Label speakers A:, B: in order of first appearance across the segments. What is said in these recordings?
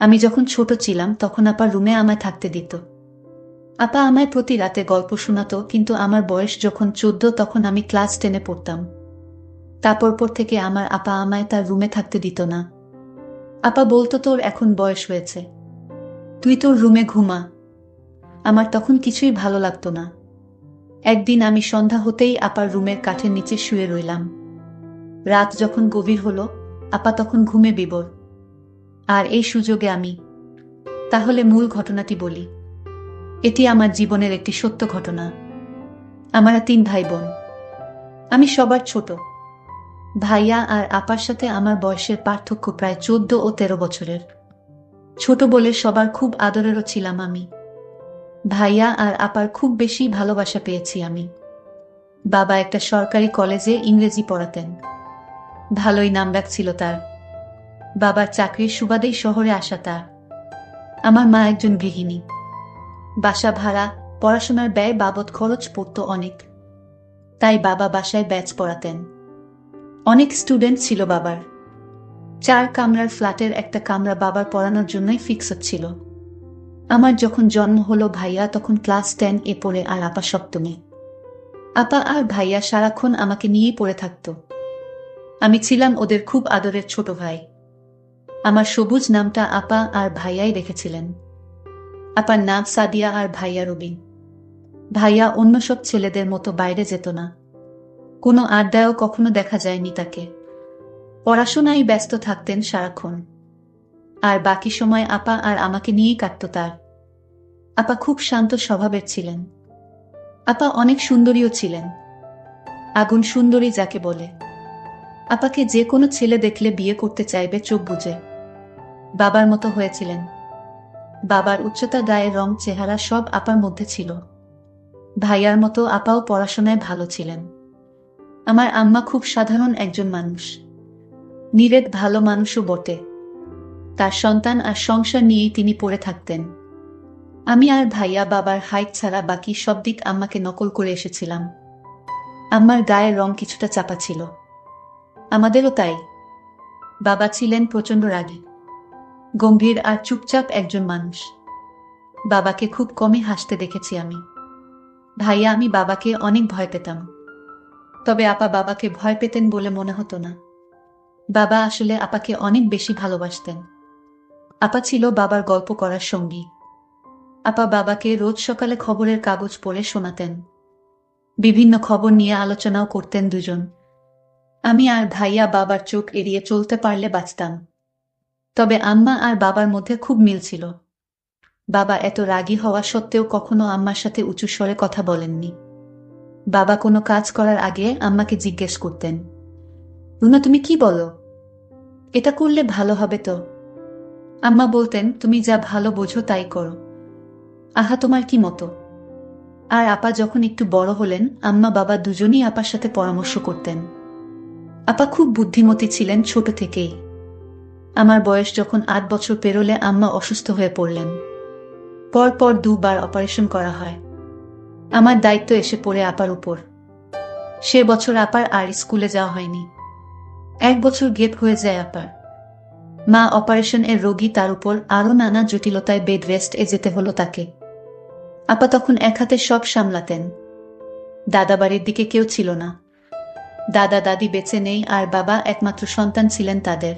A: আমি যখন ছোট ছিলাম, তখন আপা রুমে আমায় থাকতে দিত। আপা আমায় প্রতি রাতে গল্প শোনাতো, কিন্তু আমার বয়স যখন চোদ্দ, তখন আমি ক্লাস টেনে পড়তাম। তারপর পর থেকে আমার আপা আমায় তার রুমে থাকতে দিত না। আপা বলতো, তোর এখন বয়স হয়েছে। তুই তোর রুমে ঘুমা। আমার তখন কিছুই ভালো লাগতো না। একদিন আমি সন্ধ্যা হতেই আপার রুমের কাঠের নিচে শুয়ে রইলাম। রাত যখন গভীর হলো, আপা তখন ঘুমে বিবর। আর এই সুযোগে আমি, তাহলে মূল ঘটনাটি বলি। এটি আমার জীবনের একটি সত্য ঘটনা। আমরা তিন ভাই বোন আমি সবার ছোট। ভাইয়া আর আপার সাথে আমার বয়সের পার্থক্য প্রায় চোদ্দ ও তেরো বছরের। ছোট বলে সবার খুব আদরেরও ছিলাম আমি। ভাইয়া আর আপার খুব বেশি ভালোবাসা পেয়েছি আমি। বাবা একটা সরকারি কলেজে ইংরেজি পড়াতেন। ভালোই নাম ছিল তার। বাবার চাকরির সুবাদেই শহরে আসা তার। আমার মা একজন গৃহিণী। বাসা ভাড়া, পড়াশোনার ব্যয় বাবদ খরচ পড়ত অনেক। তাই বাবা বাসায় ব্যাচ পড়াতেন। অনেক স্টুডেন্ট ছিল বাবার। চার কামরার ফ্ল্যাটের একটা কামরা বাবার পড়ানোর জন্যই ফিক্স হচ্ছিল আমার যখন জন্ম হলো ভাইয়া, তখন ক্লাস টেন এ পড়ে আর আপা সপ্তমী। আপা আর ভাইয়া সারাক্ষণ আমাকে নিয়েই পড়ে থাকত। আমি ছিলাম ওদের খুব আদরের ছোট ভাই। আমার সবুজ নামটা আপা আর ভাইয়াই রেখেছিলেন। আপার নাম সাদিয়া আর ভাইয়া রবিন ভাইয়া অন্য সব ছেলেদের মতো বাইরে যেত না। কোনো আড্ডায়ও কখনো দেখা যায়নি তাকে। পড়াশোনায় ব্যস্ত থাকতেন সারাক্ষণ। আর বাকি সময় আপা আর আমাকে নিয়েই কাটত তার। আপা খুব শান্ত স্বভাবের ছিলেন। আপা অনেক সুন্দরীও ছিলেন। আগুন সুন্দরী যাকে বলে। আপাকে যে কোনো ছেলে দেখলে বিয়ে করতে চাইবে চোখ বুঝে বাবার মতো হয়েছিলেন। বাবার উচ্চতা গায়ের রং, চেহারা সব আপার মধ্যে ছিল। ভাইয়ার মতো আপাও পড়াশোনায় ভালো ছিলেন। আমার আম্মা খুব সাধারণ একজন মানুষ। নিরেট ভালো মানুষও বটে। তার সন্তান আর সংসার নিয়েই তিনি পড়ে থাকতেন। আমি আর ভাইয়া বাবার হাইট ছাড়া বাকি সব দিক আম্মাকে নকল করে এসেছিলাম। আম্মার গায়ের রং কিছুটা চাপা ছিল। আমাদেরও তাই। বাবা ছিলেন প্রচণ্ড রাগী। গম্ভীর আর চুপচাপ একজন মানুষ। বাবাকে খুব কমই হাসতে দেখেছি আমি। ভাইয়া, আমি বাবাকে অনেক ভয় পেতাম। তবে আপা বাবাকে ভয় পেতেন বলে মনে হতো না। বাবা আসলে আপাকে অনেক বেশি ভালোবাসতেন। আপা ছিল বাবার গল্প করার সঙ্গী। আপা বাবাকে রোজ সকালে খবরের কাগজ পড়ে শোনাতেন। বিভিন্ন খবর নিয়ে আলোচনাও করতেন দুজন। আমি আর ভাইয়া বাবার চোখ এড়িয়ে চলতে পারলে বাঁচতাম। তবে আম্মা আর বাবার মধ্যে খুব মিল ছিল। বাবা এত রাগী হওয়া সত্ত্বেও কখনো আম্মার সাথে উঁচু স্বরে কথা বলেননি। বাবা কোনো কাজ করার আগে আম্মাকে জিজ্ঞেস করতেন, রুনা, তুমি কি বলো? এটা করলে ভালো হবে তো? আম্মা বলতেন, তুমি যা ভালো বোঝো তাই করো। আহা, তোমার কি মতো? আর আপা যখন একটু বড় হলেন, আম্মা বাবা দুজনই আপার সাথে পরামর্শ করতেন। আপা খুব বুদ্ধিমতী ছিলেন ছোট থেকেই। আমার বয়স যখন আট বছর পেরোলে আম্মা অসুস্থ হয়ে পড়লেন। পরপর দুবার অপারেশন করা হয়। আমার দায়িত্ব এসে পড়ে আপার উপর। সে বছর আপার আর স্কুলে যাওয়া হয়নি। এক বছর গেপ হয়ে যায় আপার। মা অপারেশন এর রোগী তার উপর আরও নানা জটিলতায় বেড রেস্ট এ যেতে হলো তাকে। আপা তখন এক হাতে সব সামলাতেন। দাদা বাড়ির দিকে কেউ ছিল না। দাদা দাদি বেঁচে নেই আর বাবা একমাত্র সন্তান ছিলেন তাদের।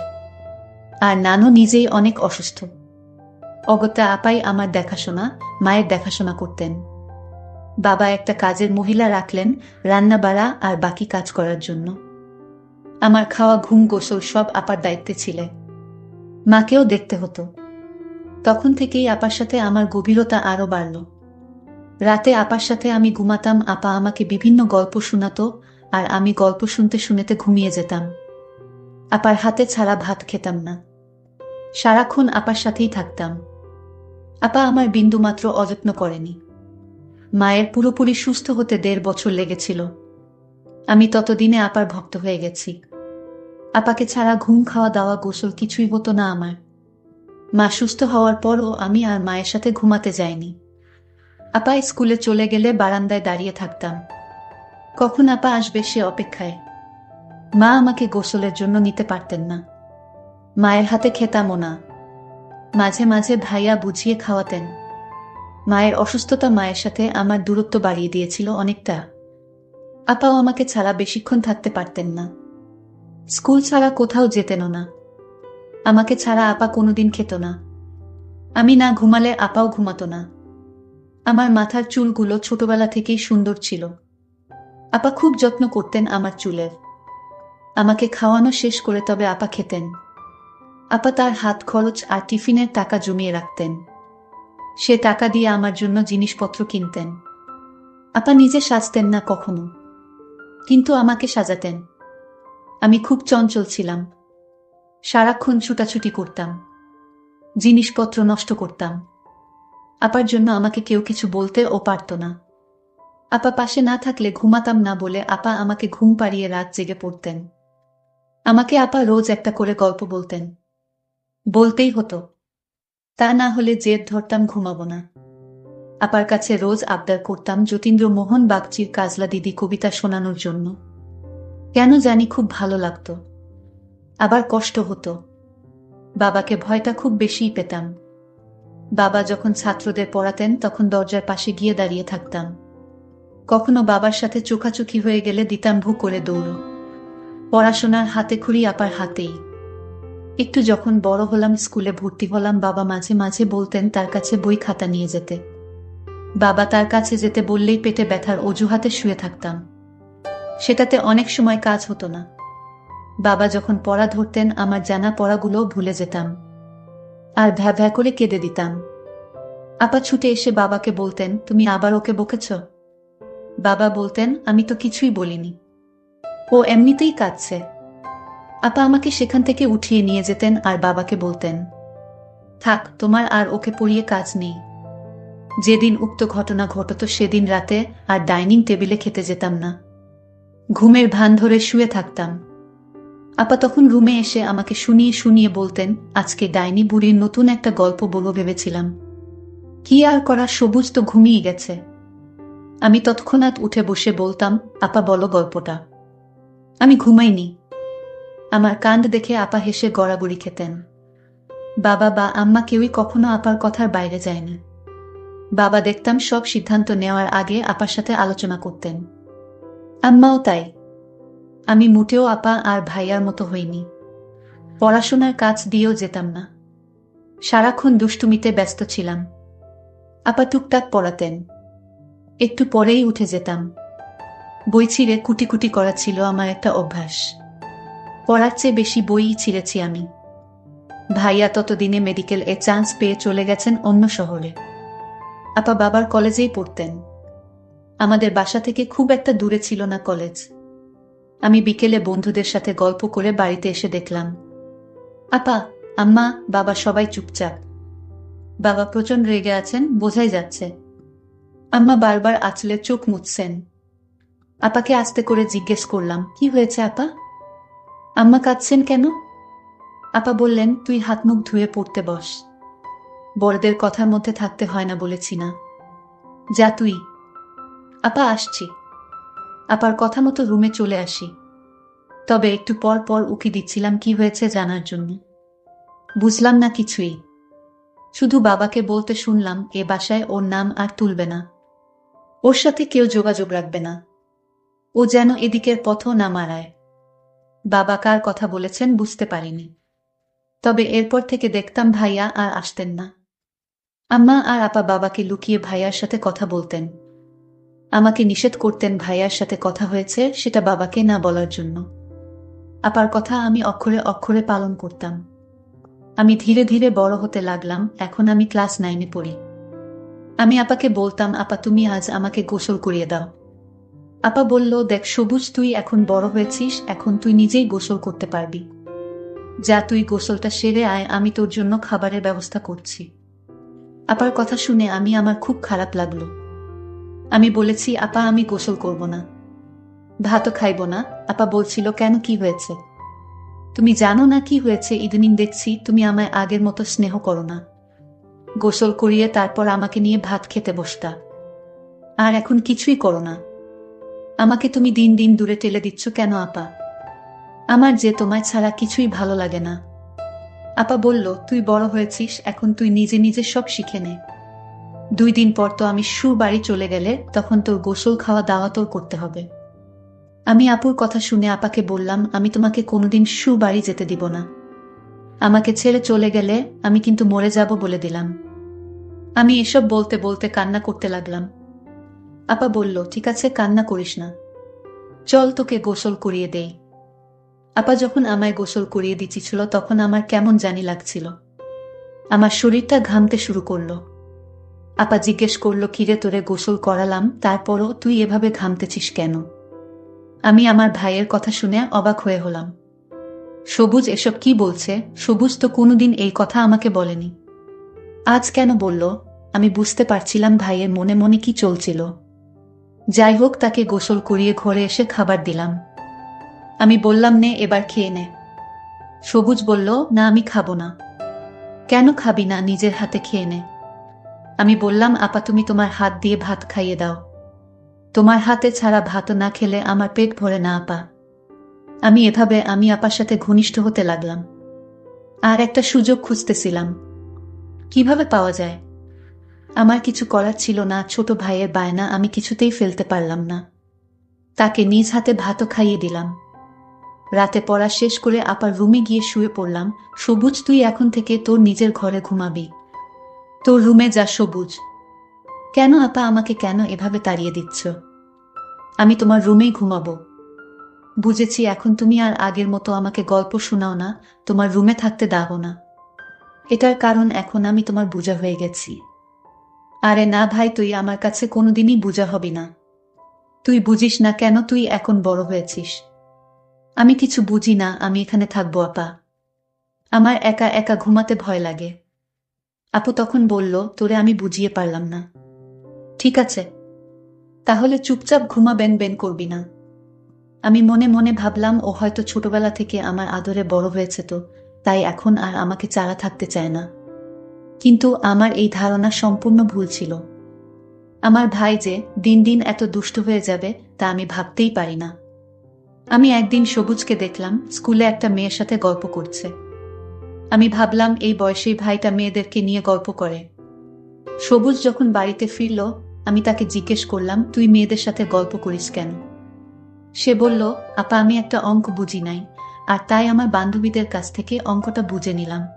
A: আর নানু নিজেই অনেক অসুস্থ। অগত্যা আপাই আমার দেখাশোনা, মায়ের দেখাশোনা করতেন। বাবা একটা কাজের মহিলা রাখলেন রান্না বাড়া আর বাকি কাজ করার জন্য। আমার খাওয়া, ঘুম, গোসল সব আপার দায়িত্বে ছিলে। মাকেও দেখতে হতো। তখন থেকেই আপার সাথে আমার গভীরতা আরও বাড়ল। রাতে আপার সাথে আমি ঘুমাতাম, আপা আমাকে বিভিন্ন গল্প শোনাতো আর আমি গল্প শুনতে শুনেতে ঘুমিয়ে যেতাম। আপার হাতে ছাড়া ভাত খেতাম না। সারাক্ষণ আপার সাথেই থাকতাম। আপা আমার বিন্দুমাত্র অযত্ন করেনি। মায়ের পুরোপুরি সুস্থ হতে দেড় বছর লেগেছিল। আমি ততদিনে আপার ভক্ত হয়ে গেছি। আপাকে ছাড়া ঘুম খাওয়া দাওয়া গোসল কিছুই হতো না আমার। মা সুস্থ হওয়ার পরও আমি আর মায়ের সাথে ঘুমাতে যাইনি। আপা স্কুলে চলে গেলে বারান্দায় দাঁড়িয়ে থাকতাম। কখন আপা আসবে সে অপেক্ষায়। মা আমাকে গোসলের জন্য নিতে পারতেন না। মায়ের হাতে খেতামও না মাঝে মাঝে ভাইয়া বুঝিয়ে খাওয়াতেন। মায়ের অসুস্থতা মায়ের সাথে আমার দূরত্ব বাড়িয়ে দিয়েছিল অনেকটা। আপাও আমাকে ছাড়া বেশিক্ষণ থাকতে পারতেন না। স্কুল ছাড়া কোথাও যেতেনও না। আমাকে ছাড়া আপা কোনোদিন খেত না। আমি না ঘুমালে আপাও ঘুমাতো না। আমার মাথার চুলগুলো ছোটবেলা থেকেই সুন্দর ছিল। আপা খুব যত্ন করতেন আমার চুলের। আমাকে খাওয়ানো শেষ করে তবে আপা খেতেন। আপা তার হাত খরচ আর টিফিনের টাকা জমিয়ে রাখতেন। সে টাকা দিয়ে আমার জন্য জিনিসপত্র কিনতেন। আপা নিজে সাজতেন না কখনো, কিন্তু আমাকে সাজাতেন। আমি খুব চঞ্চল ছিলাম। সারাক্ষণ ছুটাছুটি করতাম। জিনিসপত্র নষ্ট করতাম। আপার জন্য আমাকে কেউ কিছু বলতে ও পারত না। আপা পাশে না থাকলে ঘুমাতাম না বলে আপা আমাকে ঘুম পাড়িয়ে রাত জেগে পড়তেন। আমাকে আপা রোজ একটা করে গল্প বলতেন। বলতেই হতো, তা না হলে জেদ ধরতাম ঘুমাবো না। আপার কাছে রোজ আবদার করতাম যতীন্দ্র মোহন বাগচির কাজলা দিদি কবিতা শোনানোর জন্য। কেন জানি খুব ভালো লাগতো। আবার কষ্ট হতো। বাবাকে ভয়টা খুব বেশিই পেতাম। বাবা যখন ছাত্রদের পড়াতেন তখন দরজার পাশে গিয়ে দাঁড়িয়ে থাকতাম। কখনো বাবার সাথে চোখাচোখি হয়ে গেলে দিতাম ভু করে দৌড়ো। পড়াশোনার হাতে খুঁড়ি আপার হাতেই। একটু যখন বড় হলাম, স্কুলে ভর্তি হলাম, বাবা মাঝে মাঝে বলতেন তার কাছে বই খাতা নিয়ে যেতে। বাবা তার কাছে যেতে বললেই পেটে ব্যথার অজুহাতে শুয়ে থাকতাম। সেটাতে অনেক সময় কাজ হতো না। বাবা যখন পড়া ধরতেন, আমার জানা পড়াগুলোও ভুলে যেতাম। আর ভ্যা ভ্যা করে কেঁদে দিতাম। আপা ছুটে এসে বাবাকে বলতেন, তুমি আবার ওকে বকেছ? বাবা বলতেন, আমি তো কিছুই বলিনি। ও এমনিতেই কাঁদছে। আপা আমাকে সেখান থেকে উঠিয়ে নিয়ে যেতেন আর বাবাকে বলতেন, থাক, তোমার আর ওকে পড়িয়ে কাজ নেই। যেদিন উক্ত ঘটনা ঘটত সেদিন রাতে আর ডাইনিং টেবিলে খেতে যেতাম না। ঘুমের ভান ধরে শুয়ে থাকতাম। আপা তখন রুমে এসে আমাকে শুনিয়ে শুনিয়ে বলতেন, আজকে ডাইনি বুড়ির নতুন একটা গল্প বলব ভেবেছিলাম। কি আর করা সবুজ তো ঘুমিয়ে গেছে। আমি তৎক্ষণাৎ উঠে বসে বলতাম, আপা বলো গল্পটা। আমি ঘুমাইনি। আমার কাণ্ড দেখে আপা হেসে গড়াগড়ি খেতেন। বাবা বা আম্মা কেউই কখনো আপার কথার বাইরে যায়নি। বাবা দেখতাম সব সিদ্ধান্ত নেওয়ার আগে আপার সাথে আলোচনা করতেন। আম্মাও তাই। আমি মোটেও আপা আর ভাইয়ার মতো হইনি। পড়াশোনার কাজ দিয়েও যেতাম না। সারাক্ষণ দুষ্টুমিতে ব্যস্ত ছিলাম। আপা টুকটাক পড়াতেন। একটু পরেই উঠে যেতাম। বই ছিঁড়ে কুটি কুটি করা ছিল আমার একটা অভ্যাস। পড়ার চেয়ে বেশি বইই ছিঁড়েছি আমি। ভাইয়া ততদিনে মেডিকেল এ চান্স পেয়ে চলে গেছেন অন্য শহরে। আপা বাবার কলেজেই পড়তেন। আমাদের বাসা থেকে খুব একটা দূরে ছিল না কলেজ। আমি বিকেলে বন্ধুদের সাথে গল্প করে বাড়িতে এসে দেখলাম। আপা, আম্মা, বাবা সবাই চুপচাপ। বাবা প্রচণ্ড রেগে আছেন, বোঝাই যাচ্ছে। আম্মা বারবার আঁচলে চোখ মুছছেন। আপাকে আস্তে করে জিজ্ঞেস করলাম, কি হয়েছে আপা? আম্মা কাঁদছেন কেন? আপা বললেন, তুই হাত মুখ ধুয়ে পড়তে বস। বড়দের কথার মধ্যে থাকতে হয় না বলেছি না। যা তুই। আপা, আসছি। আপার কথা মতো রুমে চলে আসি। তবে একটু পর পর উকি দিচ্ছিলাম কি হয়েছে জানার জন্য। বুঝলাম না কিছুই। শুধু বাবাকে বলতে শুনলাম, এ বাসায় ওর নাম আর তুলবে না। ওর সাথে কেউ যোগাযোগ রাখবে না। ও যেন এদিকের পথও না মারায়। বাবা কার কথা বলেছেন বুঝতে পারিনি। তবে এরপর থেকে দেখতাম ভাইয়া আর আসতেন না। আম্মা আর আপা বাবাকে লুকিয়ে ভাইয়ার সাথে কথা বলতেন। আমাকে নিষেধ করতেন ভাইয়ার সাথে কথা হয়েছে সেটা বাবাকে না বলার জন্য। আপার কথা আমি অক্ষরে অক্ষরে পালন করতাম। আমি ধীরে ধীরে বড় হতে লাগলাম, এখন আমি ক্লাস নাইনে পড়ি। আমি আপাকে বলতাম, আপা, তুমি আজ আমাকে গোসল করিয়ে দাও। আপা বলল, দেখ, সবুজ তুই, এখন বড় হয়েছিস, এখন তুই নিজেই গোসল করতে পারবি। যা তুই গোসলটা সেরে আয়, আমি তোর জন্য খাবারের ব্যবস্থা করছি। আপার কথা শুনে আমি, আমার খুব খারাপ লাগল। আমি বলেছি, আপা, আমি গোসল করব না। ভাতও খাইব না। আপা বলছিল, কেন, কি হয়েছে? তুমি জানো না কি হয়েছে? ইদানিং দেখছি, তুমি আমায় আগের মতো স্নেহ করো না। গোসল করিয়ে তারপর আমাকে নিয়ে ভাত খেতে বসতা। আর এখন কিছুই করো না। আমাকে তুমি দিন দিন দূরে টেলে দিচ্ছ কেন, আপা? আমার যে তোমায় ছাড়া কিছুই ভালো লাগে না। আপা বলল, তুই বড় হয়েছিস, এখন তুই নিজে নিজে সব শিখে নে। দুই দিন পর তো আমি সু বাড়ি চলে গেলে, তখন তোর গোসল খাওয়া দাওয়া তোর করতে হবে। আমি আপুর কথা শুনে আপাকে বললাম, আমি তোমাকে কোনোদিন সু বাড়ি যেতে দিব না। আমাকে ছেড়ে চলে গেলে আমি কিন্তু মরে যাব বলে দিলাম। আমি এসব বলতে বলতে কান্না করতে লাগলাম। আপা বলল, ঠিক আছে, কান্না করিস না। চল তোকে গোসল করিয়ে দেই। আপা যখন আমায় গোসল করিয়ে দিচ্ছিল, তখন আমার কেমন জানি লাগছিল। আমার শরীরটা ঘামতে শুরু করল। আপা জিজ্ঞেস করল, কিরে তোরে গোসল করালাম, তারপরও তুই এভাবে ঘামতেছিস কেন? আমি আমার ভাইয়ের কথা শুনে অবাক হয়ে হলাম। সবুজ, এসব কি বলছে? সবুজ তো কোনোদিন এই কথা আমাকে বলেনি। আজ কেন বলল? আমি বুঝতে পারছিলাম ভাইয়ের মনে মনে কি চলছিল। যাই হোক তাকে গোসল করিয়ে ঘরে এসে খাবার দিলাম। আমি বললাম, নে, এবার খেয়ে নে। সবুজ বলল, না, আমি খাব না। কেন খাবি না? নিজের হাতে খেয়ে নে। আমি বললাম, আপা, তুমি তোমার হাত দিয়ে ভাত খাইয়ে দাও। তোমার হাতে ছাড়া ভাত না খেলে আমার পেট ভরে না, আপা। আমি এভাবে আমি আপার সাথে ঘনিষ্ঠ হতে লাগলাম। আর একটা সুযোগ খুঁজতেছিলাম। কীভাবে পাওয়া যায়? আমার কিছু করার ছিল না, ছোট ভাইয়ের বায়না আমি কিছুতেই ফেলতে পারলাম না। তাকে নিজ হাতে ভাতও খাইয়ে দিলাম। রাতে পড়া শেষ করে আপার রুমে গিয়ে শুয়ে পড়লাম, সবুজ, তুই এখন থেকে তোর নিজের ঘরে ঘুমাবি। তোর রুমে যা সবুজ। কেন আপা আমাকে কেন এভাবে তাড়িয়ে দিচ্ছ? আমি তোমার রুমেই ঘুমাবো। বুঝেছি এখন তুমি আর আগের মতো আমাকে গল্প শোনাও না, তোমার রুমে থাকতে দাও না। এটার কারণ এখন আমি তোমার বোঝা হয়ে গেছি। আরে না ভাই, তুই আমার কাছে কোনোদিনই বুঝা হবি না। তুই বুঝিস না কেন তুই এখন বড় হয়েছিস। আমি কিছু বুঝি না, আমি এখানে থাকব, আপা। আমার একা একা ঘুমাতে ভয় লাগে। আপু তখন বলল, তোরে আমি বুঝিয়ে পারলাম না। ঠিক আছে। তাহলে চুপচাপ ঘুমা বেন বেন করবি না। আমি মনে মনে ভাবলাম, ও হয়তো ছোটবেলা থেকে আমার আদরে বড় হয়েছে তো, তাই এখন আর আমাকে চারা থাকতে চায় না। কিন্তু আমার এই ধারণা সম্পূর্ণ ভুল ছিল। আমার ভাই যে দিন দিন এত দুষ্ট হয়ে যাবে, তা আমি ভাবতেই পারি না। আমি একদিন সবুজকে দেখলাম, স্কুলে একটা মেয়ের সাথে গল্প করছে। আমি ভাবলাম, এই বয়সেই ভাইটা মেয়েদেরকে নিয়ে গল্প করে। সবুজ যখন বাড়িতে ফিরল, আমি তাকে জিজ্ঞেস করলাম, তুই মেয়েদের সাথে গল্প করিস কেন? সে বলল, আপা, আমি একটা অঙ্ক বুঝি নাই। আর তাই আমার বান্ধবীদের কাছ থেকে অঙ্কটা বুঝে নিলাম।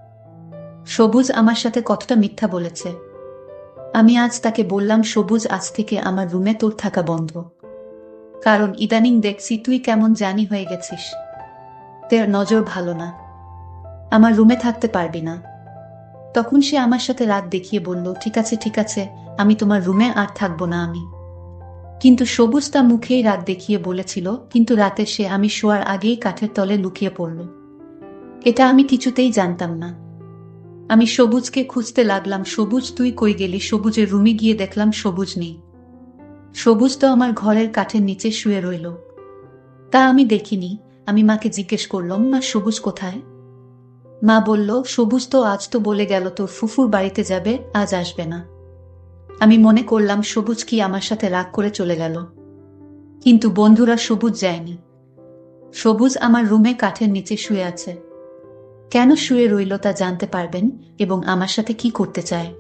A: সবুজ আমার সাথে কতটা মিথ্যা বলেছে। আমি আজ তাকে বললাম, সবুজ, আজ থেকে আমার রুমে তোর থাকা বন্ধ। কারণ ইদানিং দেখছি তুই কেমন জানি হয়ে গেছিস। তোর নজর ভালো না। আমার রুমে থাকতে পারবি না। তখন সে আমার সাথে রাত দেখিয়ে বলল, ঠিক আছে ঠিক আছে, আমি তোমার রুমে আর থাকব না আমি। কিন্তু সবুজ তা মুখেই রাত দেখিয়ে বলেছিল, কিন্তু রাতে সে আমি শোয়ার আগেই কাঠের তলে লুকিয়ে পড়ল। এটা আমি কিছুতেই জানতাম না। আমি সবুজকে খুঁজতে লাগলাম, সবুজ তুই কই গেলি? সবুজের রুমে গিয়ে দেখলাম সবুজ নেই। সবুজ তো আমার ঘরের কাঠের নিচে শুয়ে রইল। তা আমি দেখিনি। আমি মাকে জিজ্ঞেস করলাম, মা, সবুজ কোথায়? মা বলল, সবুজ তো আজ তো বলে গেল, তোর ফুফুর বাড়িতে যাবে, আজ আসবে না। আমি মনে করলাম, সবুজ কি আমার সাথে রাগ করে চলে গেল। কিন্তু বন্ধুরা সবুজ যায়নি। সবুজ আমার রুমে কাঠের নিচে শুয়ে আছে। কেন শুয়ে রইল তা জানতে পারবেন এবং আমার সাথে কি করতে চায়?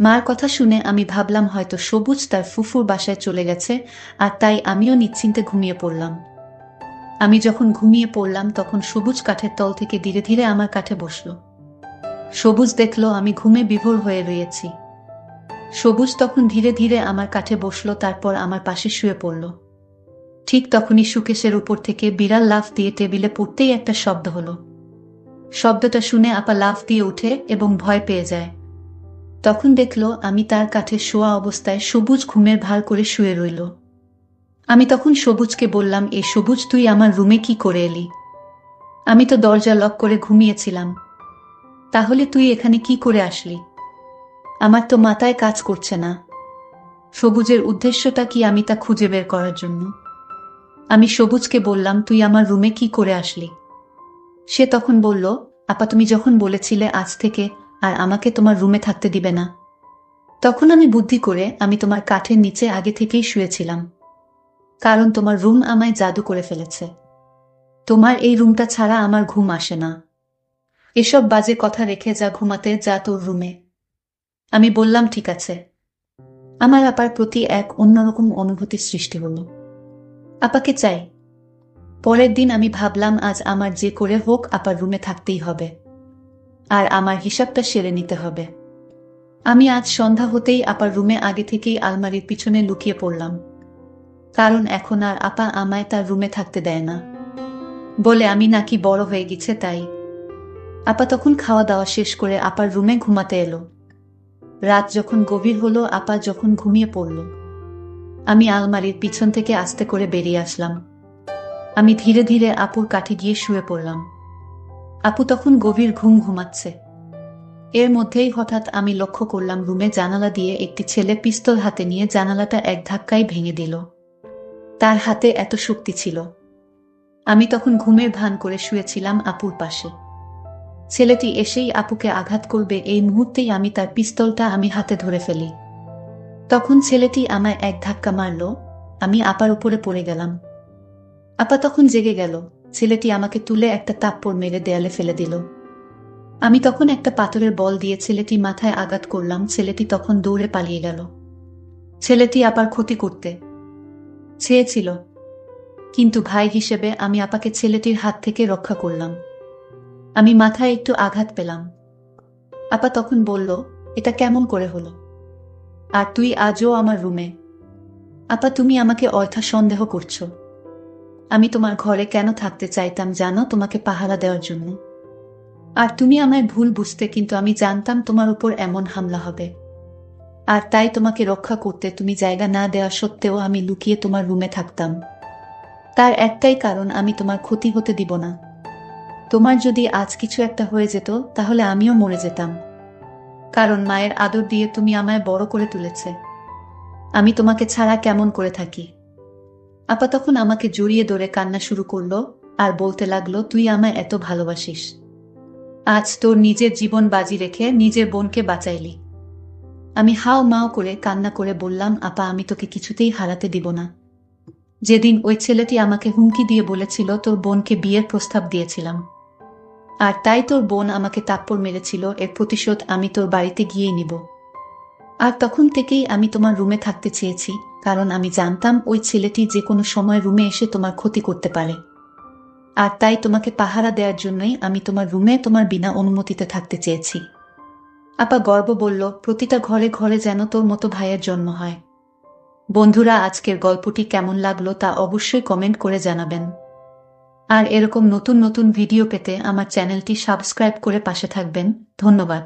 A: মার কথা শুনে আমি ভাবলাম হয়তো সবুজ তার ফুফুর বাসায় চলে গেছে আর তাই আমিও নিশ্চিন্তে ঘুমিয়ে পড়লাম। আমি যখন ঘুমিয়ে পড়লাম তখন সবুজ কাঠের তল থেকে ধীরে ধীরে আমার কাঠে বসল। সবুজ দেখল আমি ঘুমে বিভোর হয়ে রয়েছি। সবুজ তখন ধীরে ধীরে আমার কাঠে বসল, তারপর আমার পাশে শুয়ে পড়ল। ঠিক তখনই সুকেশের উপর থেকে বিড়াল লাফ দিয়ে টেবিলে পড়তেই একটা শব্দ হলো। শব্দটা শুনে আপা লাফ দিয়ে উঠে এবং ভয় পেয়ে যায়। তখন দেখল আমি তার কাঠে শোয়া অবস্থায় সবুজ ঘুমের ভার করে শুয়ে রইল। আমি তখন সবুজকে বললাম, এ সবুজ, তুই আমার রুমে কি করে এলি? আমি তো দরজা লক করে ঘুমিয়েছিলাম। তাহলে তুই এখানে কি করে আসলি? আমার তো মাথায় কাজ করছে না। সবুজের উদ্দেশ্যটা কি আমি তা খুঁজে বের করার জন্য? আমি সবুজকে বললাম, তুই আমার রুমে কি করে আসলি? সে তখন বলল, আপা, তুমি যখন বলেছিলে আজ থেকে আর আমাকে তোমার রুমে থাকতে দিবে না, তখন আমি বুদ্ধি করে আমি তোমার কাঠের নিচে আগে থেকেই শুয়েছিলাম, কারণ তোমার রুম আমায় জাদু করে ফেলেছে। তোমার এই রুমটা ছাড়া আমার ঘুম আসে না। এসব বাজে কথা রেখে যা ঘুমাতে যা তোর রুমে। আমি বললাম, ঠিক আছে। আমার আপার প্রতি এক অন্যরকম অনুভূতির সৃষ্টি হলো। আপাকে চাই পরের দিন আমি ভাবলাম, আজ আমার যে করে হোক আপার রুমে থাকতেই হবে। আর আমার হিসাবটা সেরে নিতে হবে। আমি আজ সন্ধ্যা হতেই আপার রুমে আগে থেকেই আলমারির পিছনে লুকিয়ে পড়লাম। কারণ এখন আর আপা আমায় তার রুমে থাকতে দেয় না। বলে আমি নাকি বড় হয়ে গেছে তাই। আপা তখন খাওয়া দাওয়া শেষ করে আপার রুমে ঘুমাতে এলো। রাত যখন গভীর হলো, আপা যখন ঘুমিয়ে পড়ল। আমি আলমারির পিছন থেকে আস্তে করে বেরিয়ে আসলাম। আমি ধীরে ধীরে আপুর কাঠে গিয়ে শুয়ে পড়লাম। আপু তখন গভীর ঘুম ঘুমাচ্ছে। এর মধ্যেই হঠাৎ আমি লক্ষ্য করলাম রুমে জানালা দিয়ে একটি ছেলে পিস্তল হাতে নিয়ে জানালাটা এক ধাক্কায় ভেঙে দিল। তার হাতে এত শক্তি ছিল। আমি তখন ঘুমের ভান করে শুয়েছিলাম আপুর পাশে। ছেলেটি এসেই আপুকে আঘাত করবে এই মুহূর্তেই আমি তার পিস্তলটা আমি হাতে ধরে ফেলি। তখন ছেলেটি আমায় এক ধাক্কা মারল, আমি আপার উপরে পড়ে গেলাম। আপা তখন জেগে গেল। ছেলেটি আমাকে তুলে একটা তাপ্পড় মেরে দেয়ালে ফেলে দিল। আমি তখন একটা পাথরের বল দিয়ে ছেলেটি মাথায় আঘাত করলাম। ছেলেটি তখন দৌড়ে পালিয়ে গেল। ছেলেটি আপার ক্ষতি করতে চেয়েছিল। কিন্তু ভাই হিসেবে আমি আপাকে ছেলেটির হাত থেকে রক্ষা করলাম। আমি মাথায় একটু আঘাত পেলাম। আপা তখন বলল, এটা কেমন করে হলো? আর তুই আজও আমার রুমে। আপা, তুমি আমাকে অর্থা সন্দেহ করছ। আমি তোমার ঘরে কেন থাকতে চাইতাম জানো তোমাকে পাহারা দেওয়ার জন্য? আর তুমি আমায় ভুল বুঝতে, কিন্তু আমি জানতাম তোমার উপর এমন হামলা হবে। আর তাই তোমাকে রক্ষা করতে তুমি জায়গা না দেওয়া সত্ত্বেও আমি লুকিয়ে তোমার রুমে থাকতাম। তার একটাই কারণ, আমি তোমার ক্ষতি হতে দিব না। তোমার যদি আজ কিছু একটা হয়ে যেত, তাহলে আমিও মরে যেতাম। কারণ মায়ের আদর দিয়ে তুমি আমায় বড় করে তুলেছে। আমি তোমাকে ছাড়া কেমন করে থাকি? আপা তখন আমাকে জড়িয়ে ধরে কান্না শুরু করল আর বলতে লাগল, তুই আমায় এত ভালোবাসিস। আজ তোর নিজের জীবন বাজি রেখে নিজের বোনকে বাঁচাইলি। আমি হাও মাও করে কান্না করে বললাম, আপা, আমি তোকে কিছুতেই হারাতে দিব না। যেদিন ওই ছেলেটি আমাকে হুমকি দিয়ে বলেছিল, তোর বোনকে বিয়ের প্রস্তাব দিয়েছিলাম। আর তাই তোর বোন আমাকে তাপ্পর মেরেছিল, এর প্রতিশোধ আমি তোর বাড়িতে গিয়েই নিব। আর তখন থেকেই আমি তোমার রুমে থাকতে চেয়েছি। কারণ আমি জানতাম ওই ছেলেটি যে কোনো সময় রুমে এসে তোমার ক্ষতি করতে পারে। আর তাই তোমাকে পাহারা দেওয়ার জন্যই আমি তোমার রুমে তোমার বিনা অনুমতিতে থাকতে চেয়েছি। আপা গর্ব বলল, প্রতিটা ঘরে ঘরে যেন তোর মতো ভাইয়ের জন্ম হয়। বন্ধুরা, আজকের গল্পটি কেমন লাগল তা অবশ্যই কমেন্ট করে জানাবেন। আর এরকম নতুন নতুন ভিডিও পেতে আমার চ্যানেলটি সাবস্ক্রাইব করে পাশে থাকবেন। ধন্যবাদ।